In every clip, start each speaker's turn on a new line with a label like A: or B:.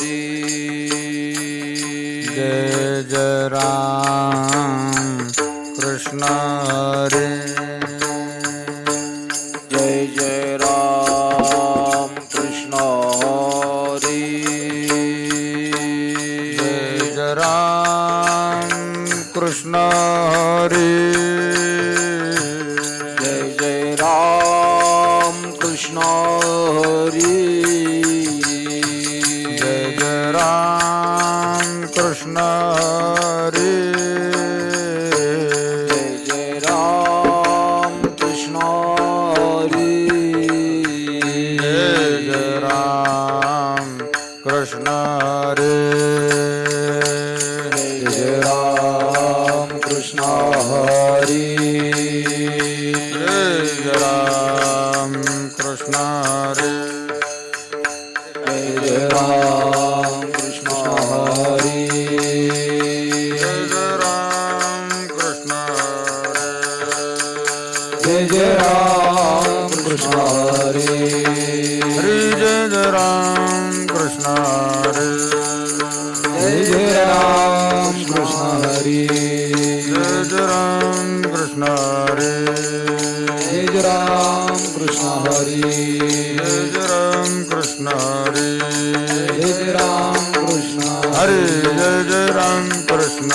A: जय जय राम कृष्ण
B: कृष्ण हरी
A: जय जय राम कृष्ण हरे।
B: जय जय राम कृष्ण हरी
A: जय जय राम कृष्ण हरे।
B: जय जय राम कृष्ण हरी
A: हरे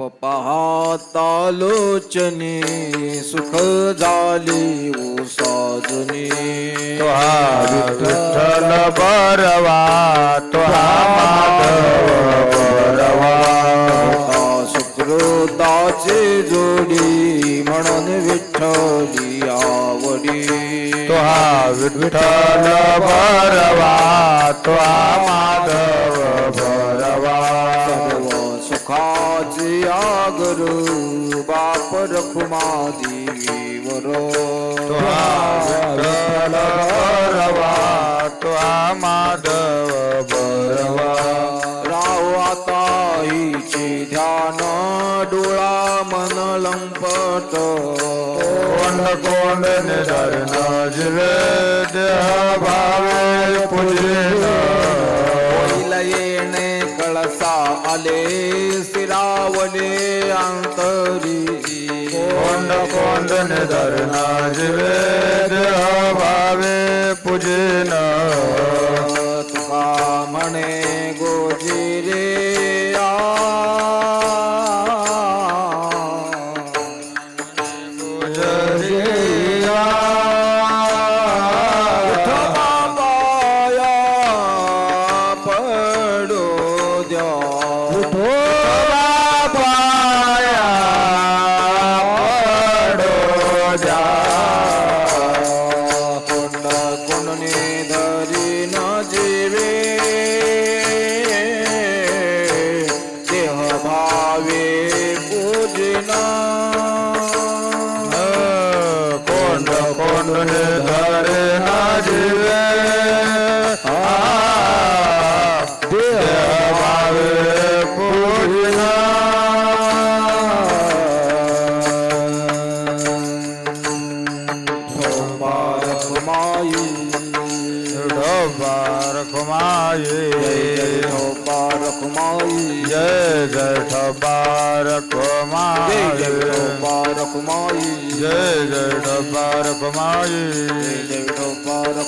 B: पाहातालोचने सुख झाली साजने
A: तुहा विठ्ठल बरवा तुहा माधव
B: सुकृताचे जोडी म्हणून विठ्ठली आवडी.
A: तुहा विठ्ठल बरवा तुहा तोंडन धरणा जिवेद भावे
B: पुजिला येणे कळसा आले सिरावले अंतरी
A: कोंड कोंडन धरणा जिवेद भावे पुजिना
B: तुका म्हणे गोजिरे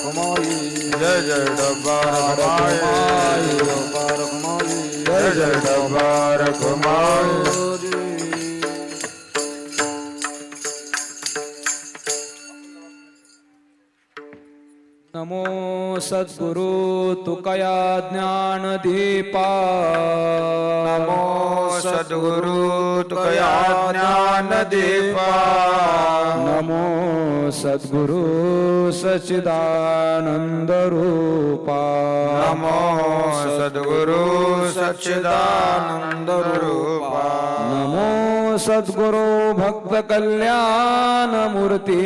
B: कुमारी
A: जय जय जय जय डब्बार
B: नमो सद्गुरु तुकया ज्ञानदीपा।
A: नमो सद्गुरु तुकया ज्ञान दीपा।
B: नमो सद्गुरु सच्चिदानंद रूपा।
A: नमो सद्गुरु सच्चिदानंद रूपा।
B: नमो सद्गुरु भक्त कल्याण मूर्ती।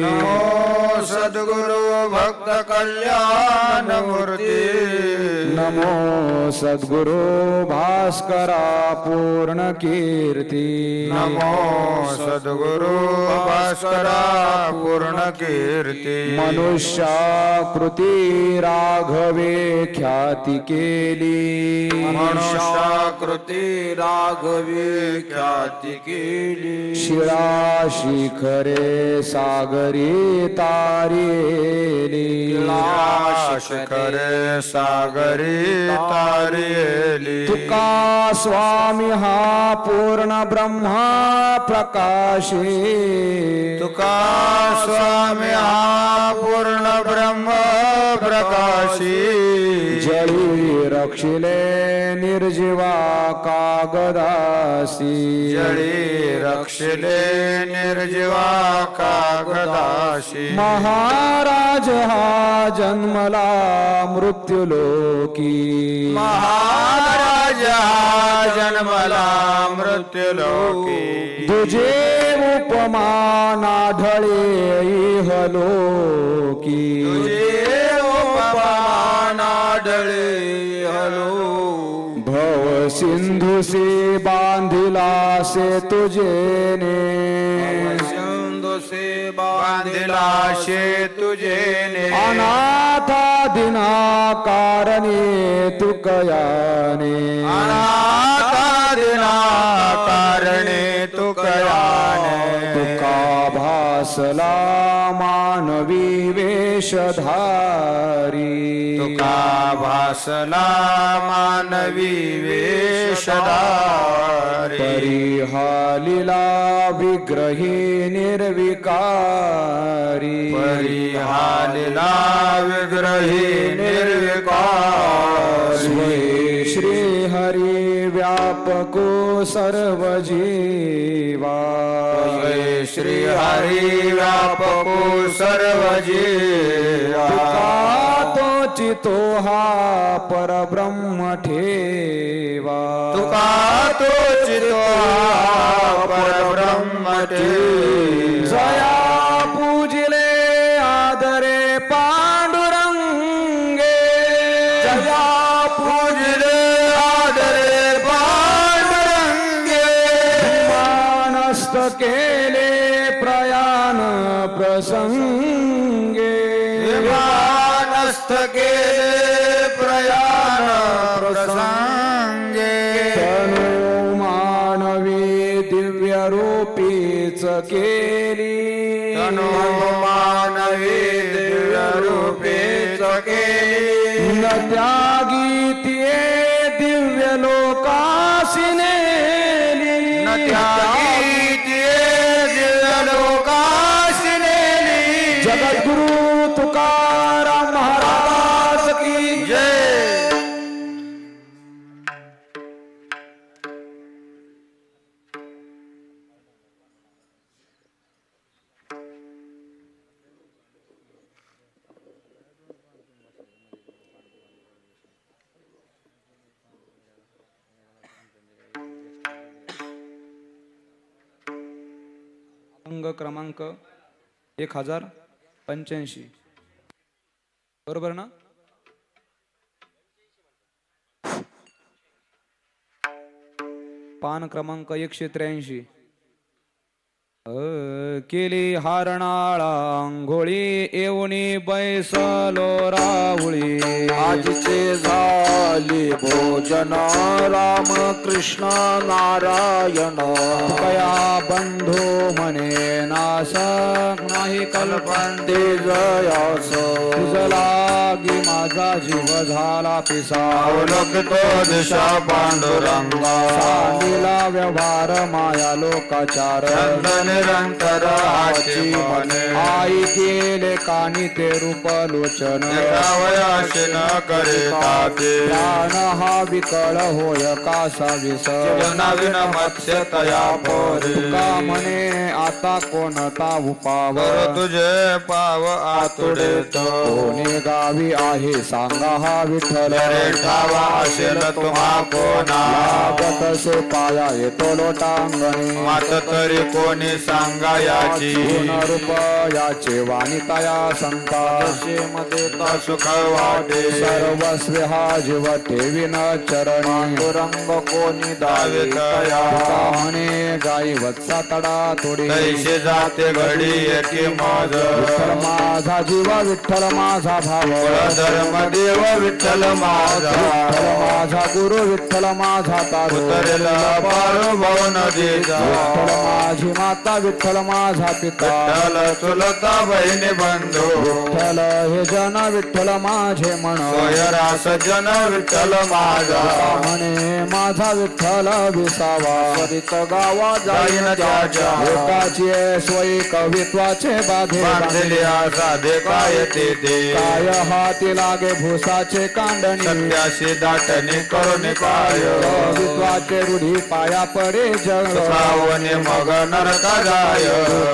A: नमो सद्गुरु भक्त कल्याण मूर्ती।
B: नमो सद्गुरु भास्करा पूर्ण कीर्ती।
A: नमो सद्गुरु भास्करा पूर्ण कीर्ती।
B: मनुष्याकृती राघवे ख्याती केली।
A: मनुष्याकृती राघवी ख्याती केली
B: शिळा शिखरे सागरी तारेली.
A: शिखरे सागरी तारियली
B: तुका स्वामी हा पूर्ण ब्रह्मा प्रकाशी.
A: तुका स्वामी हा पूर्ण ब्रह्म प्रकाशी.
B: जळी रक्षिले निर्जीवा कागदासी।
A: जळी रक्षिले निर्जीवा कागदाशी
B: महाराज हा जन्मला मृत्यूलोकी।
A: महाराज हा जन्मला मृत्यूलोकी।
B: तुझे उपमान आढळे इहलोकी।
A: तुझे उपमान आढळे हलो
B: भव सिंधुसी बांधिला से तुझेने
A: सिंधू से बांधिला शे तुझे ने।
B: अनाथा दिना कारणे तुकयाने
A: अनाथा दिना कारणे तू कयाने
B: तुका भासला मानवी वेशधारी।
A: तुका भासला मानवी वेशधारी।
B: परिहालिला विग्रही निर्विकारी।
A: परिहालिला विग्रही निर्विकार।
B: श्री हरी व्यापको सर्व जीवा
A: श्री हरी व्यापको सर्व जीवा
B: तुका तो चितो हा परब्रह्म ठेवा
A: तुका विमानस्थ केले प्रयाण प्रसंगे
B: तनु मानवी दिव्य रूपीच केली।
A: तनु मानवी दिव्य रूपेच केली
B: न त्यागीतिये दिव्य लोकासी नेली अंग क्रमांक एक हजार पंच्याऐंशी. बरोबर ना? पान क्रमांक एकशे त्र्याऐंशी. केली हारणाळा आंघोळी येऊनी बैसलो राहुळी.
A: आजचे झाले भोजन राम कृष्ण नारायण.
B: कया बंधू म्हणे नासक नाही
A: कल्पंते जयास
B: लागी माझा जीव झाला पिसा.
A: अवलोकितो दिशा पांडुरंगा.
B: सांगिला व्यवहार माया लोकाचार.
A: निरंतर आची मने
B: आई केले कानी ते रूप लोचन
A: एकावयाशी न करिता ते.
B: प्राण हा विकळ होय कासा विस
A: नवीन मत्स्य तया पोरी
B: म्हणे आता कोणता उपाव
A: तुझे पाव आतुडे तो.
B: कोणी गावी आहे सांगा हा विठ्ठल.
A: रे ठावा असेल तुम्हा कोणा.
B: लागत पाया येतो लोटांगणे.
A: मात तरी कोणी सांगा याची
B: गुण रूप याचे वाणिताया संता. मध्ये
A: सुख वाटे
B: सर्वस्व हा जीव ठेवीन चरणी रंग कोणी दावे
A: तया.
B: म्हणे गाई वत्सा तडा. थोडी
A: कैसे जाते घडी एकी माझ
B: माझा जीवा विठ्ठल माझा भाव.
A: धर्म देव विठ्ठल माझा.
B: माझा गुरु विठ्ठल माझा तारू
A: पार भाव नदीचा
B: विठ्ठल माझी माता विठ्ठल माझा पिता.
A: विठ्ठल चुलता बहिणी बंधू.
B: विठ्ठल हे जन विठ्ठल माझे म्हण.
A: सोयरा सज्जन विठ्ठल माझा.
B: म्हणे माझा विठ्ठल विसावा. स्वरित गावा
A: जाईन त्याच्या.
B: स्वयी कवित्वाचे बाधे
A: बांधली साधे काय ते
B: काय हाती लागे भुसाचे कांडणी.
A: सत्याशी दाटणी करून काय.
B: कवित्वाचे रूढी पाया पडे जग
A: सावने मग नरका जाय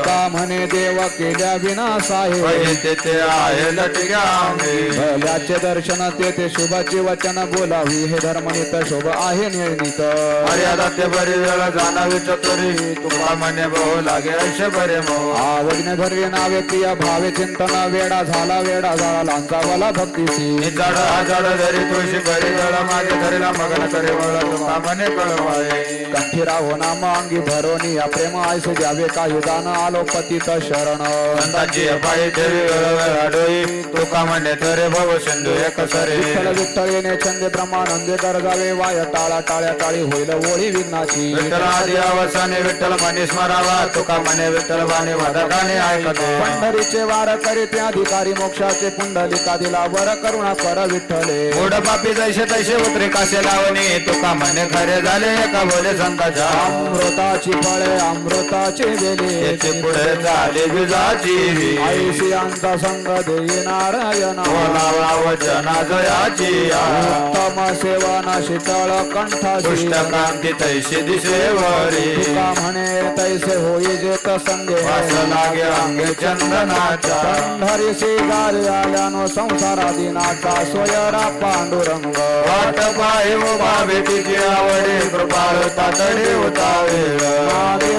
B: का म्हणे देव केल्या विनाश आहे
A: पहिले ते आहे आम्ही
B: भल्याचे दर्शन ते ते शुभाचे वचन बोलावी. हे धर्मनित शोभ आहे निर्णित
A: मर्यादा ते बरी वेळ जाणावी चतुरी. तुका म्हणे बहु लागे असे बरे मोह
B: आवडीने धरले नावे प्रिय भावे चिंतन वेडा झाला वेडा झाला लांचा मला भक्तीसी
A: निचाड आजाड धरी तुळशी घरी जळ मागे धरीला मगन करे वळ तुका म्हणे कळवाय
B: कंठी राहो नाम अंगी भरोनी या प्रेम आयस द्यावे काही दान आलो पतित शरण.
A: संताची पायी ठेवी वेळ डोई तुका म्हणे तरे भव सिंधू एक सरे.
B: विठ्ठल विठ्ठल येणे छंदे ब्रह्मानंदे गरजावे वाय टाळा टाळ्या टाळी होईल ओळी विघ्नाची.
A: विठ्ठल आदी अवसाने विठ्ठल म्हणे स्मरावा. तुका म्हणे विठ्ठल बाणी वादकाने ऐकते.
B: पंढरीचे वार करीते अधिकारी मोक्षाचे पुंडलिका दिला वर करुणा कर विठ्ठले.
A: गोड पापी जैसे तैसे उतरे कासे लावणे. तुका म्हणे खरे झाले एका बोले संताच्या.
B: अमृताची फळे अमृताचे
A: याचे पुढे झाले विजाची
B: आयुष्यांचा संग देई नारायण.
A: बोलावा वचना जयाची.
B: उत्तम सेवन शीतळ कंठाची.
A: दुष्ट क्रांती तैसे दिसेवरी
B: तुका म्हणे तैसे होई जेत संगे.
A: वास लागे अंगे चंदनाच्या
B: पंढरी शेजारी आल्यानो संसारादी नाचा सोयरा पांडुरंग.
A: वाट पाहि उभा भेटीची आवडे कृपाळ तातडे
B: मागे